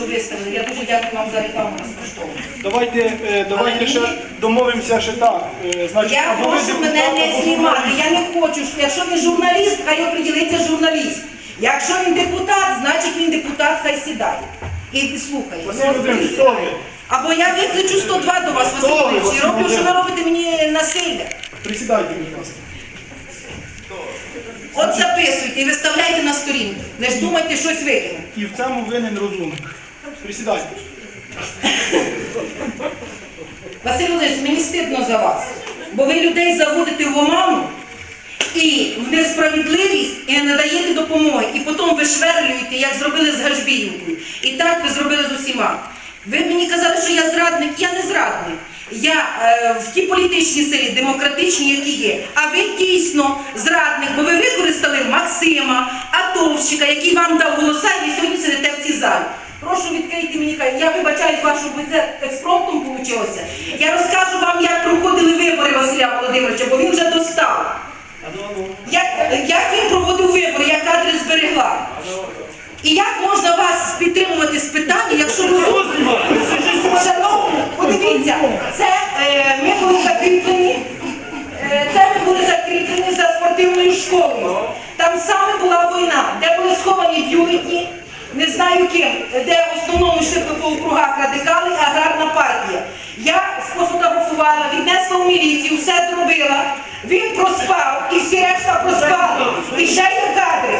що виставили. Я дуже дякую вам за рекламу безкоштовно. Давайте, е, давайте ще домовимося ще так. Е, Значить, Я або ви прошу мене не або знімати. Я не хочу. що- Якщо він журналіст, хай оприділиться журналіст. Якщо він депутат, значить він депутат, хай сідає. І слухає. Василь Володимирович, хто ви? Або я викличу 102 до вас, Хто ви, Василь Володимирович, і Василь роблю, що ви робите мені насилля. Присідайте, будь ласка. От записуйте і виставляйте на сторінку. Не ж думайте щось викинути. І в цьому винен розум. Присідайте. Василь Володимирович, мені стидно за вас, бо ви людей заводите в оману і в несправедливість і не надаєте допомоги. І потім вишверлюєте, як зробили з Гажбіївкою. І так ви зробили з усіма. Ви мені казали, що я зрадник, я не зрадник. Я е, в тій політичній силі, демократичній, які є. А ви дійсно зрадник, бо ви використали Максима, Атовщика, який вам дав голоса, і сьогодні сидите в цій залі. Прошу відкрийте мені кай- Я вибачаюсь, вашу бо це експромтом. Я розкажу вам, як проходили вибори Василя Володимировича, бо він вже достав. Як, як він проводив вибори, я кадри зберегла. І як можна вас підтримувати з питання, якщо ви Шановні, подивіться, це е, ми були закріплені. е, Це ми були закріплені за спортивною школою. Там саме була війна, де були сховані бюлетні, не знаю ким, де в основному йшли по округах радикали, партія. Я сфотографувала, віднесла в міліцію, все зробила. Він проспав, і всі решта проспали. І ще є кадри.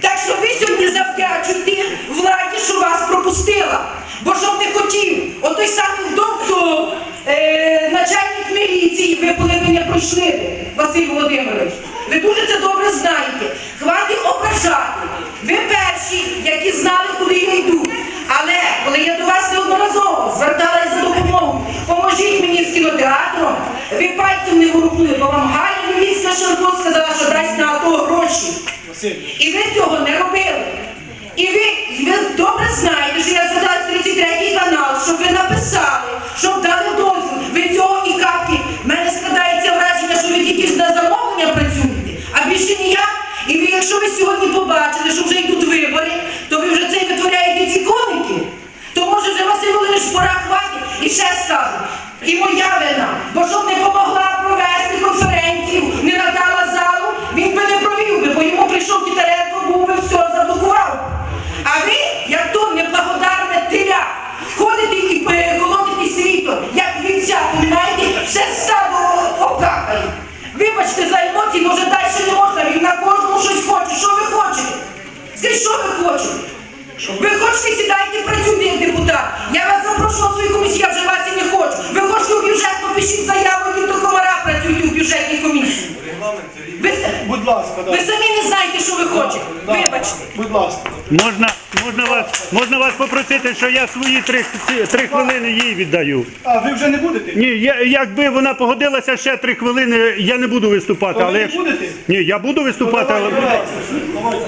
Так що ви сьогодні завдячуєте владі, що вас пропустила. Бо щоб не хотів, отой самий вдовцов, е, начальник міліції, ви коли ви не пройшли, Василь Володимирович. Ви дуже це добре знаєте. Хватить ображати. Ви перші, які знали, куди я йду. Але коли я до вас неодноразово зверталася за допомогою, поможіть мені з кінотеатром, ви пальцем бо вам Галя Львівська Шарко сказала, що дасть на АТО гроші. І ви цього не робили. І ви, ви добре знаєте, що я в 33 канал, щоб ви написали, щоб дали дозвіл. Ви цього і капки. В мене складається враження, що ви тільки ж на замовлення працюєте, а більше ніяк. І ви, якщо ви сьогодні побачили, що вже йдуть що ви хочете? Ви хочете сідайте, працюйте як депутат. Я вас запрошувала в свою комісію, я вже вас і не хочу. Ви хочете у бюджетну, пишіть заяву, йдіть до комара, працюйте у бюджетній комісії. Ви, Будь ласка, ви да. самі не знаєте, що ви хочете. Да. Вибачте. Будь ласка. Можна, можна, вас, можна вас попросити, що я свої три, три хвилини їй віддаю. А, ви вже не будете? Ні, я, якби вона погодилася ще три хвилини, я не буду виступати. То ви Але не якщо... будете? Ні, я буду виступати, але. Давайте, давайте.